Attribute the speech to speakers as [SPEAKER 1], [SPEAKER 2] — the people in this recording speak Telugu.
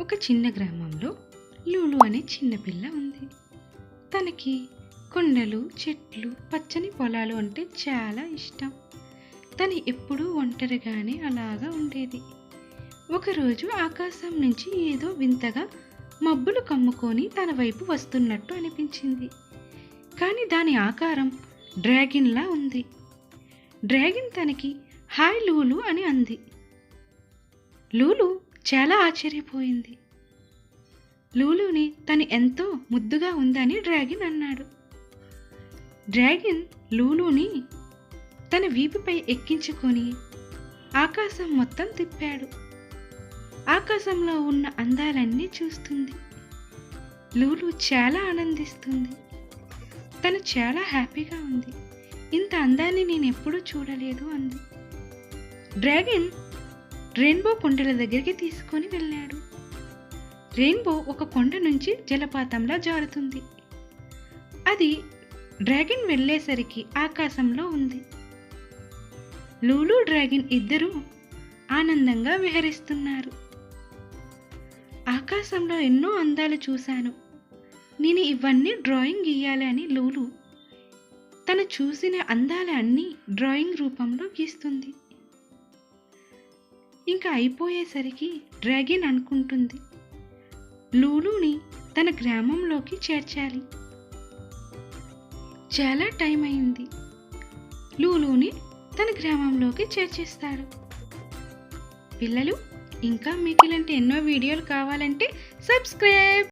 [SPEAKER 1] ఒక చిన్న గ్రామంలో లూలు అనే చిన్నపిల్ల ఉంది. తనకి కొండలు చెట్లు పచ్చని పొలాలు అంటే చాలా ఇష్టం. తను ఎప్పుడూ ఒంటరిగానే అలాగా ఉండేది. ఒకరోజు ఆకాశం నుంచి ఏదో వింతగా మబ్బులు కమ్ముకొని తన వైపు వస్తున్నట్టు అనిపించింది. కానీ దాని ఆకారం డ్రాగిన్లా ఉంది. డ్రాగన్ తనకి హాయ్ లూలు అని అంది. లూలు చాలా ఆశ్చర్యపోయింది. లూలుని తను ఎంతో ముద్దుగా ఉందని డ్రాగన్ అన్నాడు. డ్రాగన్ లూలుని తన వీపుపై ఎక్కించుకొని ఆకాశం మొత్తం తిప్పాడు. ఆకాశంలో ఉన్న అందాలన్నీ చూస్తుంది. లూలు చాలా ఆనందిస్తుంది. తను చాలా హ్యాపీగా ఉంది. ఇంత అందాన్ని నేను ఎప్పుడూ చూడలేదు అంది. డ్రాగన్ రెయిన్బో కొండల దగ్గరికి తీసుకొని వెళ్ళాడు. రెయిన్బో ఒక కొండ నుంచి జలపాతంలా జారుతుంది. అది డ్రాగన్ వెళ్ళేసరికి ఆకాశంలో ఉంది. లూలు డ్రాగన్ ఇద్దరూ ఆనందంగా విహరిస్తున్నారు. ఆకాశంలో ఎన్నో అందాలు చూశాను. నేను ఇవన్నీ డ్రాయింగ్ గీయాలి అని లూలు తను చూసిన అందాలన్నీ డ్రాయింగ్ రూపంలో గీస్తుంది. ఇంకా అయిపోయేసరికి డ్రాగన్ అనుకుంటుంది. లూలూని తన గ్రామంలోకి చేర్చాలి. చాలా టైం అయింది. లూలూని తన గ్రామంలోకి చేర్చేస్తాడు పిల్లలు ఇంకా మీకు ఇలాంటి ఎన్నో వీడియోలు కావాలంటే సబ్స్క్రైబ్!